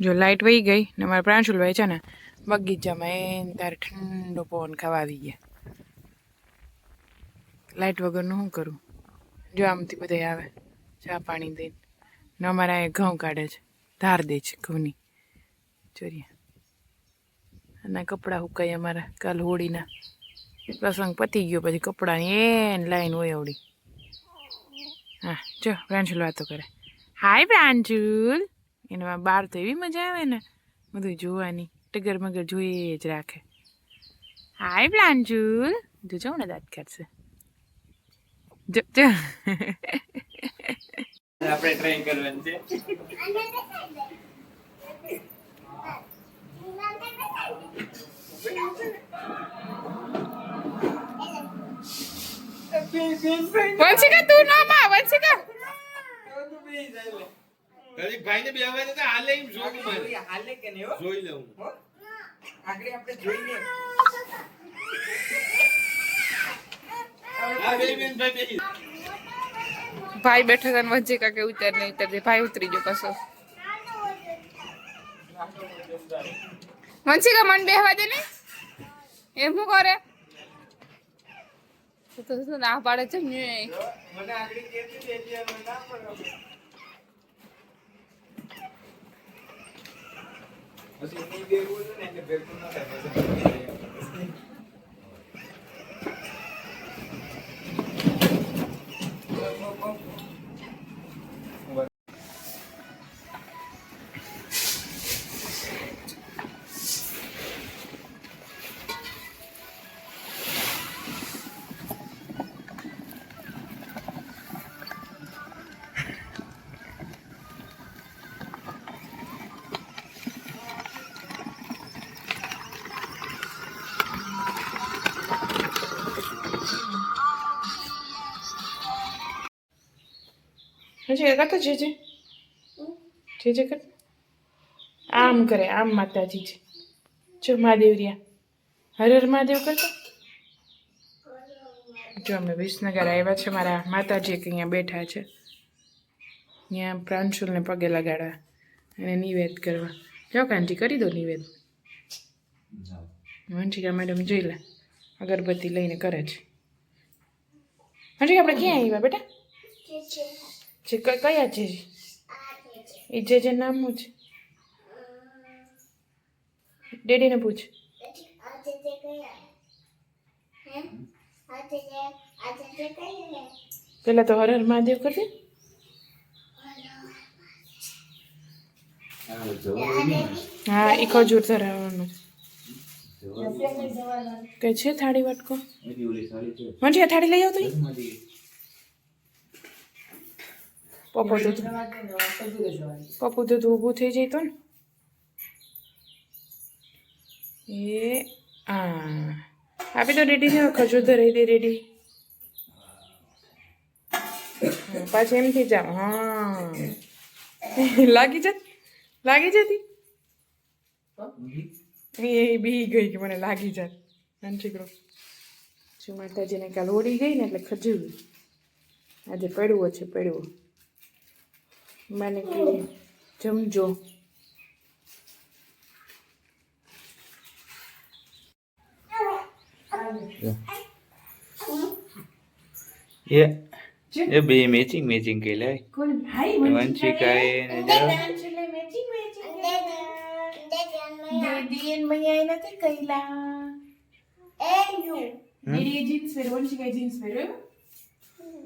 જો લાઇટ વહી ગઈ ને મારા પ્રાંશુલભાઈ છે ને બગીચામાં એને તારે ઠંડો પવન ખાવા આવી ગયા. લાઇટ વગરનું શું કરું? જો આમથી બધા આવે, ચા પાણી દઈને. ને અમારા અહીંયા ઘઉં કાઢે છે, ધાર દે છે ઘઉંની. ચોરિયા. અને કપડાં હુકાય અમારા, કાલ હોળીના. પ્રસંગ પતી ગયો, પછી કપડાની એન લાઈન હોય આવડી. હા, જો પ્રાંશુલ વાતો કરે. હાય પ્રાંશુલ. એનામાં બહાર તો એવી મજા આવે ને. બધું જોવાની. ટગર મગર જોઈએ જ રાખે. હાય પ્રાંશુલ જો જાઉં ને દાંત કરશે જો આપણે ટ્રાય કરવાનું છે. વંશિકા તું ના માં વંશિકા. હજી ભાઈને બે દે તો હાલે એમ જોક મારે. હાલે કે નહીં જોઈ લઉં. હો? આગળ આપણે જોઈએ હા ભાઈ બેઠા હતા ને વંશિકા કે ઉતર નહીં ઉતરતી ભાઈ ઉતરી ગયો કશો વંશિકા મન બેહવા દે ને એમ શું કરે? તો તો ના પાડે છે ને? મને આગળ કહેતી હતી એટલે ના પડે. પછી નહીં બેહવું હતું ને હજી કરતા જે જે? જે જે કર? આમ કરે, આમ માતાજી જો મહાદેવરિયા હર હર મહાદેવ કરતા? જો અમે વિસનગર આવ્યા છે, મારા માતાજી એક અહીંયા બેઠા છે. ત્યાં પ્રાંશુલને પગે લગાડવા અને નિવેદ કરવા. જો કાંજી કરી દો નિવેદ. વંશિકા મેડમ જોઈ લે, અગરબત્તી લઈને કરે છે. વંશિકા, આપણે ક્યાં આવ્યા બેટા? જે કયા છે? એ જે જે નામ છે. ડેડીને પૂછ. પેલા તો હર હર મહાદેવ કરજે. હા એ ખજૂર ધરાવવાનું. કે છે થાળી વાટકો? મજી થાળી લઈ આવતો પપ્પો તો પપ્પુ તો તું ઊભું થઈ જઈતો ને એ આ આપી તો રેડી છે ખજૂર રહી દે રેડી હા, પાછી એમથી જાવ હા લાગી જત લાગી જતી એ બી ગઈ કે મને લાગી જાત નાનચીકડો શું માતાજીને કાલ ઓળી ગઈ ને એટલે ખજૂર આજે પડવો છે પડવો મને કે જમજો. એ એ બે મેચિંગ મેચિંગ કે લે. કોણ? ભાઈ વંશિકાએ ને જો દીદી. એન મૈયા નથી કઈલા દીદી જીન્સ પહેર્યો વંશિકાએ જીન્સ પહેર્યો. એવું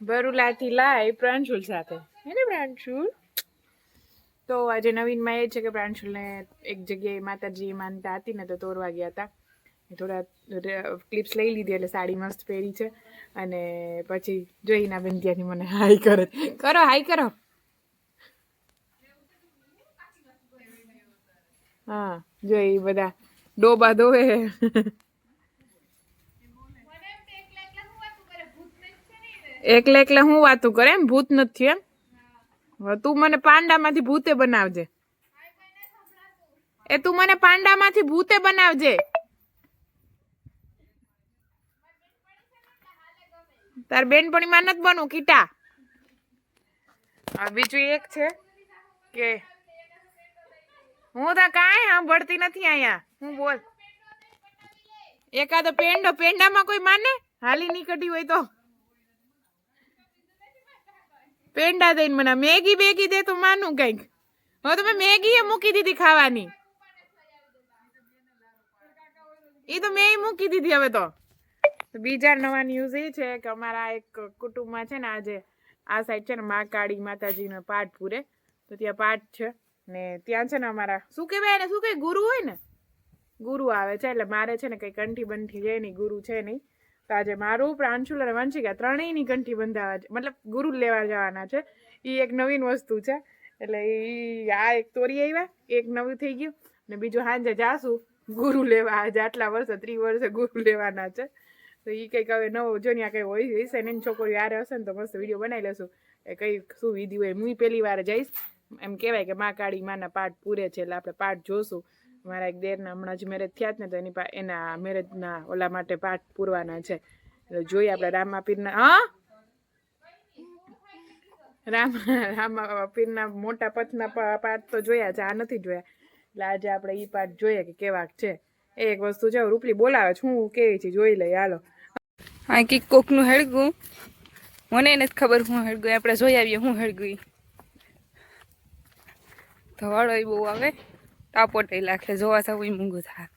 બરુલાથી લાય પ્રાંશુલ સાથે. હે ને પ્રાંશુલ તો આજે નવીનમાં એ છે કે પ્રાંશુલને એક જગ્યાએ માતાજી માનતા હતી ને તો તોરવા ગયા હતા. થોડા ક્લિપ્સ લઈ લીધી એટલે સાડી મસ્ત પહેરી છે. અને પછી જોઈને બેન ત્યાંની મને હાઈ કરે. કરો હાઈ કરો. હા જોઈ બધા ડોબા ધોવે. એકલે એકલે હું વાતું કરે, એમ ભૂત નથી, એમ? તું મને પાંડામાંથી ભૂતે બનાવજે. એ તું મને પાંડામાંથી ભૂતે બનાવજે. તાર બેનપણીમાં નથી બનવું, કીટા. બીજું એક છે કે હું તો કાંઈ સાંભળતી નથી અહીંયા. હું બોલ. એકાદો પેંડો, પેંડામાં કોઈ માને? હાલી નીકળી હોય તો. પેંડા દઈને મને મેગી બેગી દે તો માનું કંઈક. હવે તમે મેગી એ મૂકી દીધી ખાવાની. એ તો મેં મૂકી દીધી હવે તો. બીજા નવા ન્યૂઝ એ છે કે અમારા એક કુટુંબમાં છે ને આજે આ સાઈડ છે ને મા કાળી માતાજીનો પાઠ પૂરે. તો ત્યાં પાઠ છે ને ત્યાં છે ને અમારા શું કહેવાય એને? શું કહે ગુરુ હોય ને? ગુરુ આવે છે એટલે મારે છે ને કંઈ કંઠી બંઠી છે નહીં ગુરુ છે નહીં. તો આજે મારું પ્રાંશુલ અને વંશિકા ત્રણેયની કંઠી બંધાવા છે. મતલબ ગુરુ લેવા જવાના છે. એ એક નવીન વસ્તુ છે. એટલે એ આ એક તોરી આવ્યા એક નવું થઈ ગયું. ને બીજું સાંજે જાશું, ગુરુ લેવા. આજે આટલા વર્ષે ત્રી વર્ષે ગુરુ લેવાના છે. તો એ કંઈક હવે નવો, જો ત્યાં કંઈ હોય, હશે ને એની છોકરીઓ યારે હશે ને તો મસ્ત વીડિયો બનાવી લેશું. એ કઈ શું વિધિ હોય, હું પહેલી વાર જઈશ. એમ કહેવાય કે મા કાળી, માના પાઠ પૂરે છે એટલે આપણે પાઠ જોશું. મારા એક દેરના હમણાં જ મેરેજ થયા જ ને, તો એની પા, એના મેરેજના ઓલા માટે પાઠ પૂરવાના છે. એટલે જોઈએ આપણે રામા પીરના, હા? રામ, રામા પીરના મોટા પથના પાઠ તો જોયા છે, આ નથી જોયા. એટલે આજે આપણે એ પાઠ જોઈએ કે કેવાક છે. એ એક વસ્તુ છે, રૂપલી બોલાવે છે, હું કેવી છે, જોઈ લઈ, હાલો. હા કે કોકનું હેળગું. મને નથી ખબર હું હેળગું આપણે જોઈ આવીએ હું હેળગું ધવાડો એ બહુ આવે. તાપોટ લાગે જોવા જવું મૂંગું થાય.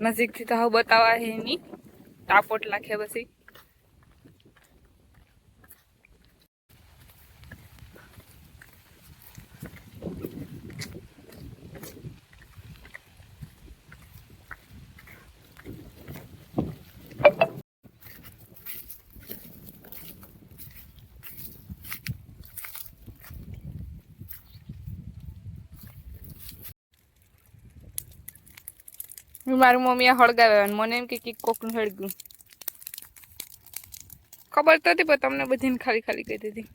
નજીકથી તો હવે બતાવા નહીં. તાપોટ લાગે પછી. મારી મમ્મીએ હળગાવે અને મને એમ કે કોકનું હળગ્યું. ખબર તો હતી, પણ તમને બધીને ખાલી ખાલી કહી દીધી.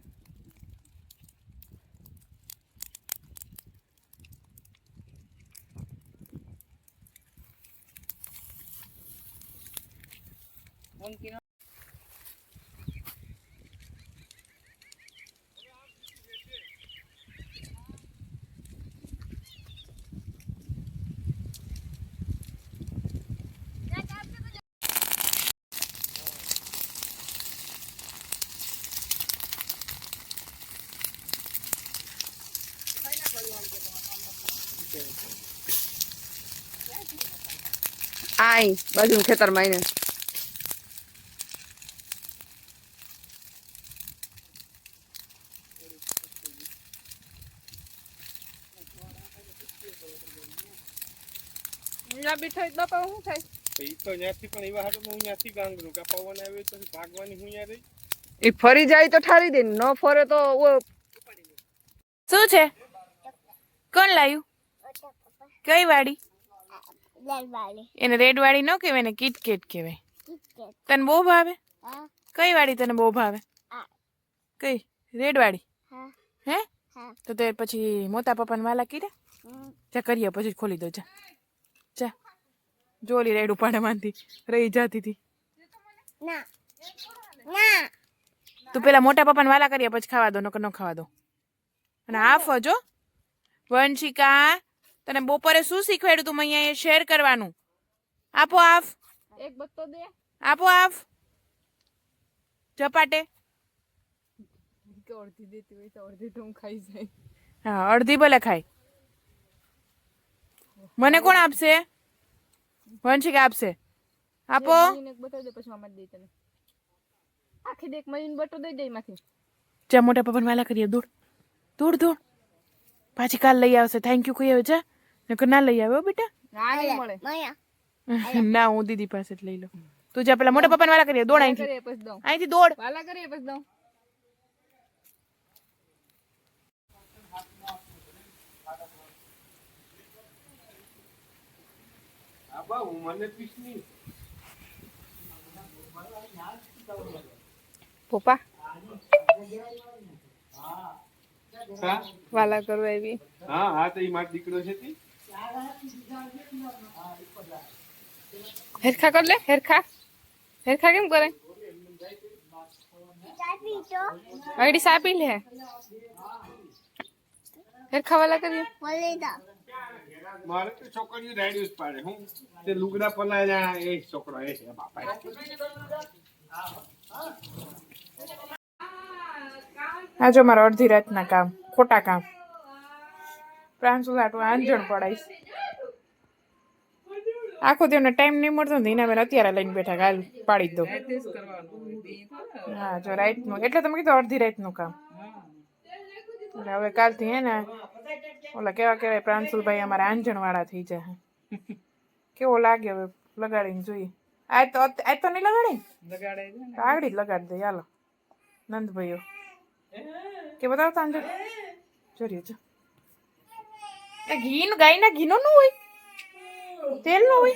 આઈ બાજુ ખેતરમાં આવીને બેઠા બાપા શું થાય? ઈ તો ત્યાંથી પણ એવા હાટું હું ત્યાંથી ગાંગરું. કે પવન આવ્યો તો ભાગવાની હું રહી? એ ફરી જાય તો ઠારી દે ન ફરે તો શું છે? કોણ લાવ્યું કઈ વાડી? એને રેડ વાળી ન કહેવાય ને કિટકેટ કહેવાય. તને બહુ ભાવે? કઈ વાળી તને બહુ ભાવે? કઈ? રેડ વાળી હે? તો તે પછી મોટા પપ્પાને વાલા કીધે? ચા કરીએ પછી ખોલી દો જા. ચા જોલી રેડ ઉપાડે માંથી રહી જાતી હતી તું પેલા મોટા પપ્પાને વાલા કરીએ પછી ખાવા દો નકર ન ખાવા દો. અને આ જો. વંશિકા તને બપોરે શું શીખવાડ્યું તું? અહીંયા શેર કરવાનું. આપો આફ એક બત્તો દે. આપો આફ ઝપાટે. અડધી દેતી હોય તો અડધી તો હું ખાઈ જાય. હા અડધી ભલે ખાય. મને કોણ આપશે? વંશિકા આપશે. આપો. બતાવી દે પછી મામા દઈ તને. આખી દેખ મયુન બટો દઈ દે એમાંથી. ચા મોટા પપ્પાને વાલા કરીએ દોડ. દોડ દોડ. પાછી કાલ લઈ આવશે. થેન્ક યુ કહી આવે જા. નકર ના લઈ આવ્યો બેટા? ના હું દીદી પાસે જ લઈ લઉં. તું જ્યાં પેલા મોટા પપ્પા વાળા કરીએ દોડ અહીંથી. અહીંથી દોડ. વાલા કરીએ પછી દઉં. પપ્પા? વાલા કરવા એવી હા હા તો એ મારો દીકરો છે તી. હેરખા કર લે હેરખા હેરખા કેમ કરે આગળ સાપી લે હેરખા વાલા કરીએ મારે તો છોકરીઓ રાડ્યું જ પાડે હું તે લુગડા પલાયા એ છોકરો એ છે બાપા આ જો મારા અડધી રાતના કામ ખોટા કામ પ્રાંસુ આટલું આંજણ પડાઈશ. આખો તેમને ટાઈમ નહીં મળતો ને એના બેન અત્યારે લઈને બેઠા કાલ પાડી દો. હા, જો રાઈટનું એટલે તમે કીધું અડધી રાતનું કામ. એટલે હવે કાલથી હે ને, ઓલા કેવા કેવાય પ્રાંશુલભાઈ અમારા આંજણવાળા થઈ જાય કેવો લાગે હવે લગાડીને જોઈએ. આ તો આ તો નહીં લગાડી? આગળી જ લગાડી દે, હાલો. નંદભાઈઓ. કે બતાવતા આંજણ જોરીએ જો. ઘીનું ગાયના ઘીનો નું હોય? તેલનું હોય?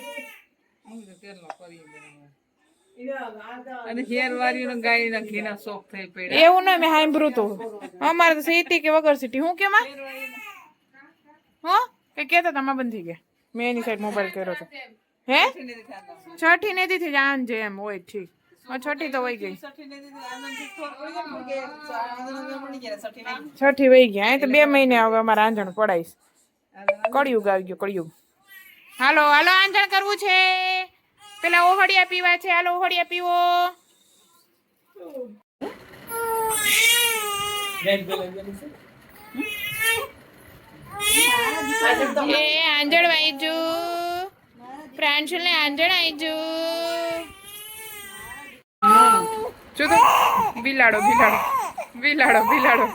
અને હેર વાળીનો ગાયના ઘીના શોખ થઈ પડ્યા. એવું નહીં મેં સાંભળ્યું તું. અમારે તો સીટી કે વગર સીટી. હું કેમાં? હા? કે કેતા તમે બંધી ગયા મેં એની સાઈડ મોબાઈલ કર્યો તો. હે? છઠ્ઠી ને દીધી આન જે એમ હોય ઠીક. છઠ્ઠી તો વહી ગઈ. છઠ્ઠી વહી ગયા. તો બે મહિને હવે અમારે આંજણ પડાઈશ. કળિયુગ આવી ગયો કળિયુગ. હાલો હાલો આંજણ કરવું છે. પેલા ઓહડિયા પીવા છે. હાલો ઓહડિયા પીવો. એ આંજણ વાઈજુ પ્રાંશુલ ને આંજણ આઈજુ જો તો બિલાડો બિલાડો બિલાડો બિલાડો